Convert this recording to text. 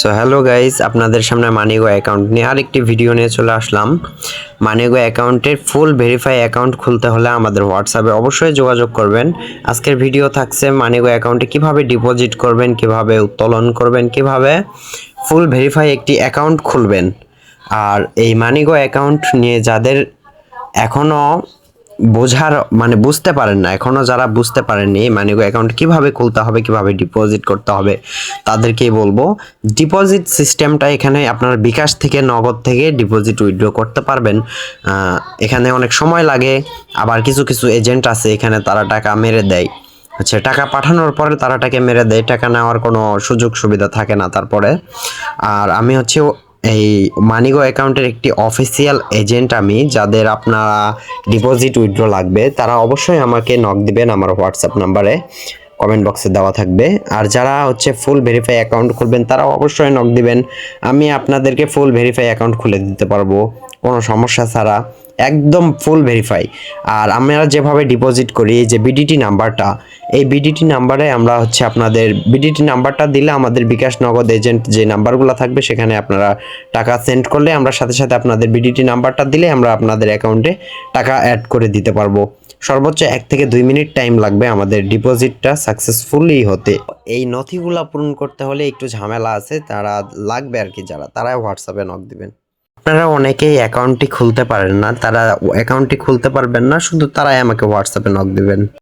So hello guys আপনাদের সামনে মানিগো account নিয়ে আরেকটি ভিডিও নিয়ে চলে আসলাম। মানিগো অ্যাকাউন্টের ফুল ভেরিফাই অ্যাকাউন্ট খুলতে হলে আমাদের হোয়াটসঅ্যাপে অবশ্যই যোগাযোগ করবেন। আজকের ভিডিও থাকছে মানিগো অ্যাকাউন্টে কীভাবে ডিপোজিট করবেন, কীভাবে উত্তোলন করবেন, কীভাবে ফুল ভেরিফাই একটি অ্যাকাউন্ট খুলবেন। আর এই মানিগো অ্যাকাউন্ট নিয়ে যাদের এখনও বোঝার মানে বুঝতে পারেন না। এখনও যারা বুঝতে পারেননি মানিগো অ্যাকাউন্ট কীভাবে খুলতে হবে, কীভাবে ডিপোজিট করতে হবে, তাদেরকেই বলব ডিপোজিট সিস্টেমটা এখানে আপনার বিকাশ থেকে নগদ থেকে ডিপোজিট উইথড্র করতে পারবেন। এখানে অনেক সময় লাগে, আবার কিছু কিছু এজেন্ট আছে, এখানে তারা টাকা মেরে দেয়। আচ্ছা টাকা পাঠানোর পরে তারা টাকা মেরে দেয়, টাকা নেওয়ার কোনো সুযোগ সুবিধা থাকে না তারপরে। আর আমি হচ্ছে এই মানিগো অ্যাকাউন্টের একটি অফিসিয়াল এজেন্ট আমি, যাদের আপনারা ডিপোজিট উইথড্র লাগবে, তারা অবশ্যই আমাকে নক দিবেন আমার হোয়াটসঅ্যাপ নাম্বারে কমেন্ট বক্সে দেওয়া থাকবে। আর যারা হচ্ছে ফুল ভেরিফাই অ্যাকাউন্ট খুলবেন, তারাও অবশ্যই নক দিবেন। আমি আপনাদেরকে ফুল ভেরিফাই অ্যাকাউন্ট খুলে দিতে পারব, কোনো সমস্যা ছাড়া। একদম ফুল ভেরিফাই আর আমরা যেভাবে ডিপোজিট করি যে বিডিটি নাম্বারটা, এই বিডিটি নাম্বারে আমরা হচ্ছে আপনাদের বিডিটি নাম্বারটা দিলে আমাদের বিকাশ নগদ এজেন্ট যে নাম্বারগুলো থাকবে, সেখানে আপনারা টাকা সেন্ড করলে আমরা সাথে সাথে আপনাদের বিডিটি নাম্বারটা দিলে আমরা আপনাদের অ্যাকাউন্টে টাকা অ্যাড করে দিতে পারব। সর্বোচ্চ এক থেকে দুই মিনিট টাইম লাগবে আমাদের ডিপোজিটটা সাকসেসফুলি হতে। এই নথিগুলো পূরণ করতে হলে একটু ঝামেলা আছে, তারা লাগবে আর কি যারা, তারাই হোয়াটসঅ্যাপে নক দিবেন। আপনারা অনেকেই অ্যাকাউন্টটি খুলতে পারেন না, তারা অ্যাকাউন্টটি খুলতে পারবেন না, শুধু তারাই আমাকে হোয়াটসঅ্যাপে নক দিবেন।